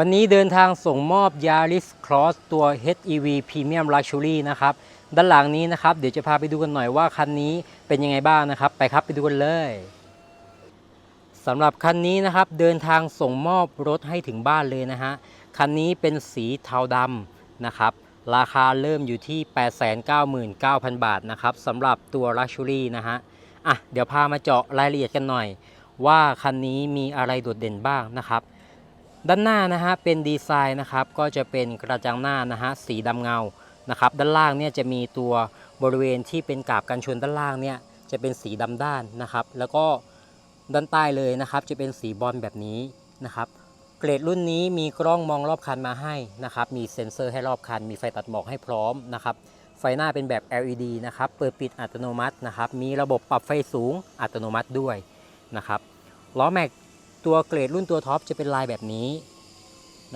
วันนี้เดินทางส่งมอบ Yaris Cross ตัว HEV Premium Luxury นะครับ ด้านหลังนี้นะครับ เดี๋ยวจะพาไปดูกันหน่อยว่าคันนี้เป็นยังไงบ้างนะครับ ไปครับไปดูกันเลยสำหรับคันนี้นะครับ เดินทางส่งมอบรถให้ถึงบ้านเลยนะฮะ คันนี้เป็นสีเทาดำนะครับ ราคาเริ่มอยู่ที่ 899,000 บาทนะครับสำหรับตัว Luxury นะฮะ อะ เดี๋ยวพามาเจาะรายละเอียดกันหน่อย ว่าคันนี้มีอะไรโดดเด่นบ้างนะครับ ด้านหน้านะฮะเป็นดีไซน์นะครับก็จะเป็นกระจังหน้านะฮะสีดำเงานะครับด้านล่างเนี่ยจะมีตัวบริเวณที่เป็นกาบกันชนด้านล่างเนี่ยจะเป็นสีดำด้านนะครับ แล้วก็ด้านใต้เลยนะครับ จะเป็นสีบอลแบบนี้นะครับเกรดรุ่นนี้มีกล้องมองรอบคันมาให้นะครับมีเซ็นเซอร์ให้รอบคัน มีไฟตัดหมอกให้พร้อมนะครับไฟหน้าเป็นแบบ LED นะครับเปิดปิดอัตโนมัตินะครับมีระบบปรับไฟสูงอัตโนมัติด้วยนะครับล้อแม็ก ตัวเกรดรุ่นตัวท็อปจะเป็นลายแบบนี้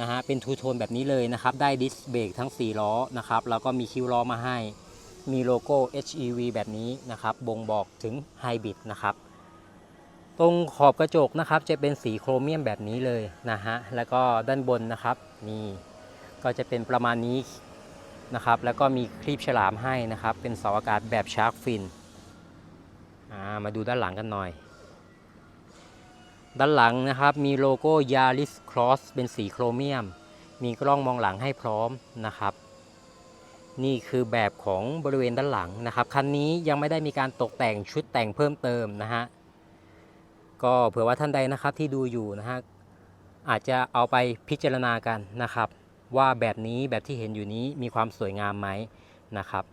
นะฮะเป็นทูโทนแบบนี้เลยนะครับ ได้ดิสเบรกทั้ง 4 ล้อนะครับ แล้วก็มีคิวล้อมาให้ มีโลโก้ HEV แบบนี้นะครับ บ่งบอกถึงไฮบริดนะครับ ตรงขอบกระจกนะครับจะเป็นสีโครเมียมแบบนี้เลยนะฮะ แล้วก็ด้านบนนะครับนี่ก็จะเป็นประมาณนี้นะครับ แล้วก็มีคลีปฉลามให้นะครับ เป็นเสาอากาศแบบชาร์กฟิน มาดูด้านหลังกันหน่อย ด้านหลังนะครับมีโลโก้ Yaris Cross เป็นสีโครเมียม มีกล้องมองหลังให้พร้อมนะครับ นี่คือแบบของบริเวณด้านหลังนะครับ คันนี้ยังไม่ได้มีการตกแต่งชุดแต่งเพิ่มเติมนะฮะ ก็เผื่อว่าท่านใดนะครับที่ดูอยู่นะฮะอาจจะเอาไปพิจารณากันนะครับ ว่าแบบนี้แบบที่เห็นอยู่นี้มีความสวยงามไหมนะครับ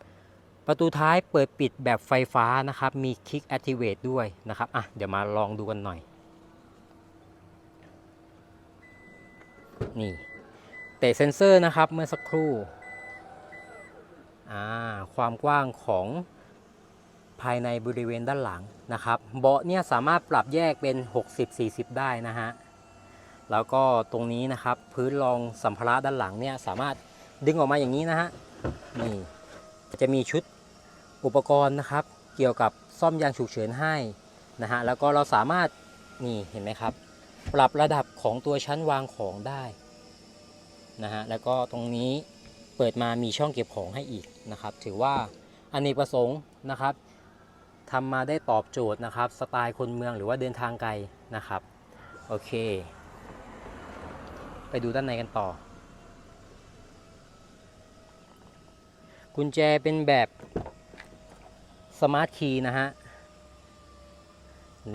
ประตูท้ายเปิดปิดแบบไฟฟ้านะครับ มี Kick Activate ด้วยนะครับอะเดี๋ยวมาลองดูกันหน่อย นี่เตะเซนเซอร์นะครับเมื่อสักครู่ความกว้างของภายในบริเวณด้านหลังนะครับเบาะเนี่ยสามารถปรับแยกเป็น 60-40 ได้นะฮะแล้วก็ตรงนี้นะครับพื้นรองสัมภาระด้านหลังเนี่ยสามารถดึงออกมาอย่างนี้นะฮะนี่จะมีชุดอุปกรณ์นะครับ เกี่ยวกับซ่อมยางฉุกเฉินให้นะฮะแล้วก็เราสามารถนี่เห็นไหมครับ ปรับระดับของตัวชั้นวางของได้ นะฮะแล้วก็ตรงนี้เปิดมามีช่องเก็บของให้อีกนะครับ ถือว่าอนเนกประสงค์นะครับทำมาได้ตอบโจทย์นะครับ สไตล์คนเมืองหรือว่าเดินทางไกลนะครับ โอเค ไปดูด้านในกันต่อ กุญแจเป็นแบบสมาร์ทคีย์นะฮะ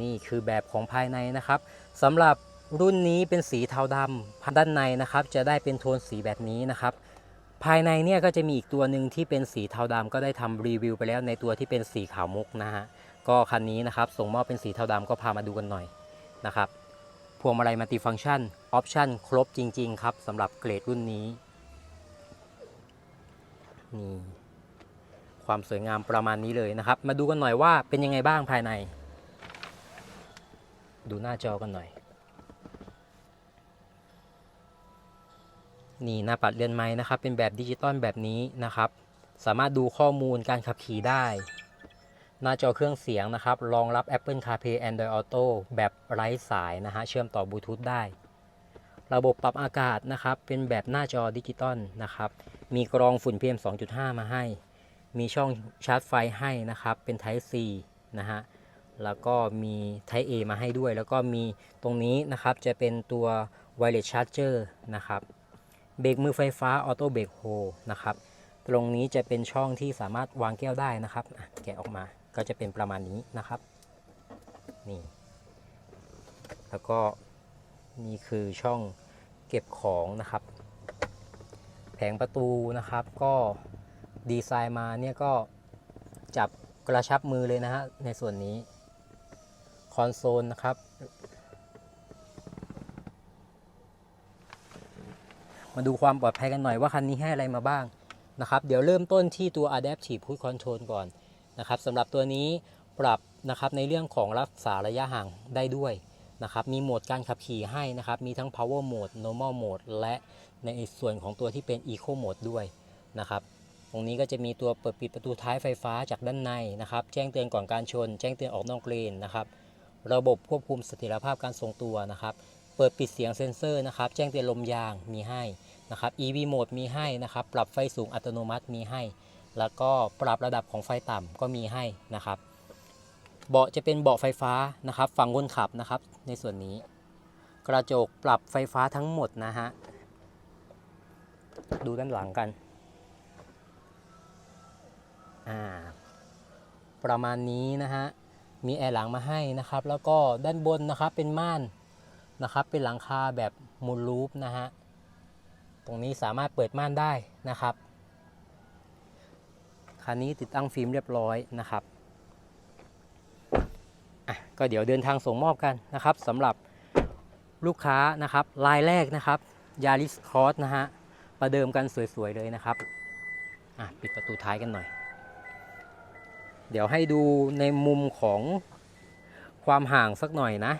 นี่คือแบบของภายในนะครับสำหรับ รุ่นนี้เป็นสีเทาดำด้านในนะครับจะได้เป็นโทนสีแบบนี้นะครับภายในเนี่ยก็จะมีอีกตัวหนึ่งที่เป็นสีเทาดำก็ได้ทำรีวิวไปแล้วในตัวที่เป็นสีขาวมุกนะฮะก็คันนี้นะครับส่งมอบเป็นสีเทาดำก็พามาดูกันหน่อยนะครับพวงมาลัยมัลติฟังก์ชันออปชันครบจริง ๆ ครับสำหรับเกรดรุ่นนี้นี่ความสวยงามประมาณนี้เลยนะครับ มาดูกันหน่อยว่าเป็นยังไงบ้างภายใน ดูหน้าจอกันหน่อย นี่หน้าปัดเรือนไม้นะครับ เป็นแบบดิจิตอลแบบนี้นะครับ สามารถดูข้อมูลการขับขี่ได้ หน้าจอเครื่องเสียงนะครับ รองรับ Apple CarPlay Android Auto แบบไร้สายนะฮะ เชื่อมต่อบลูทูธได้ ระบบปรับอากาศนะครับ เป็นแบบหน้าจอดิจิตอลนะครับ มีกรองฝุ่น PM 2.5 มาให้ มีช่องชาร์จไฟให้นะครับ เป็น Type C นะฮะ แล้วก็มี Type A มาให้ด้วย แล้วก็มีตรงนี้นะครับ จะเป็นตัว Wireless Charger นะครับ เบรกมือไฟฟ้าออโต้เบรกโฮนะครับ ตรงนี้จะเป็นช่องที่สามารถวางแก้วได้นะครับแกะออกมาก็จะเป็นประมาณนี้นะครับ นี่ แล้วก็นี่คือช่องเก็บของนะครับ แผงประตูนะครับก็ดีไซน์มาเนี่ยก็จับกระชับมือเลยนะฮะในส่วนนี้ คอนโซลนะครับ มาดูความปลอดภัยกันหน่อยว่าคันนี้ให้อะไรมาบ้างนะครับ เดี๋ยวเริ่มต้นที่ตัว Adaptive Cruise Control ก่อนนะครับสำหรับตัวนี้ปรับนะครับในเรื่องของรักษาระยะห่างได้ด้วยนะครับมีโหมดการขับขี่ให้นะครับ มีทั้ง Power Mode Normal Mode และในส่วนของตัวที่เป็น Eco Mode ด้วยนะครับ ตรงนี้ก็จะมีตัวเปิดปิดประตูท้ายไฟฟ้าจากด้านในนะครับ แจ้งเตือนก่อนการชน แจ้งเตือนออกนอกเลนนะครับ ระบบควบคุมเสถียรภาพการทรงตัวนะครับ ปิดปิดปิดเสียงเซ็นเซอร์นะครับ แจ้งเตือนลมยางมีให้นะครับ EV Mode มีให้นะครับ ปรับไฟสูงอัตโนมัติมีให้ แล้วก็ปรับระดับของไฟต่ำก็มีให้นะครับ เบาะจะเป็นเบาะไฟฟ้านะครับ ฝั่งคนขับนะครับ ในส่วนนี้ กระจกปรับไฟฟ้าทั้งหมดนะฮะ ดูด้านหลังกัน อ่า ประมาณนี้นะฮะ มีแอร์หลังมาให้นะครับ แล้วก็ด้านบนนะครับเป็นม่าน นะครับ เป็นหลังคาแบบมูลรูปนะฮะ ตรงนี้สามารถเปิดม่านได้นะครับคันนี้ติดตั้งฟิล์มเรียบร้อยนะครับอะก็เดี๋ยวเดินทางส่งมอบกันนะครับสำหรับลูกค้านะครับรายแรกนะครับ Yaris Cross นะฮะประเดิมกันสวยๆเลยนะครับอะปิดประตูท้ายกันหน่อย เดี๋ยวให้ดูในมุมของความห่างสักหน่อยนะ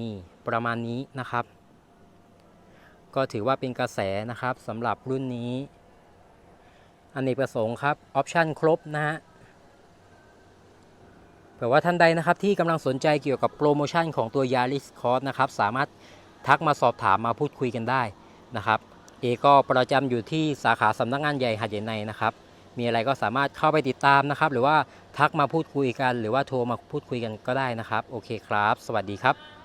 นี่ประมาณนี้นะครับ ก็ถือว่าเป็นกระแสนะครับสำหรับรุ่นนี้อนเนกประสงค์ครับออปชันครบนะฮะเผื่อว่าท่านใดนะครับที่กำลังสนใจเกี่ยวกับโปรโมชั่นของตัว Yaris Cross นะครับ สามารถทักมาสอบถามมาพูดคุยกันได้นะครับ เอก็ประจำอยู่ที่สาขาสำนักงานใหญ่หาดใหญ่ในนะครับ มีอะไรก็สามารถเข้าไปติดตามนะครับ หรือว่าทักมาพูดคุยกัน หรือว่าโทรมาพูดคุยกันก็ได้นะครับ โอเคครับ สวัสดีครับ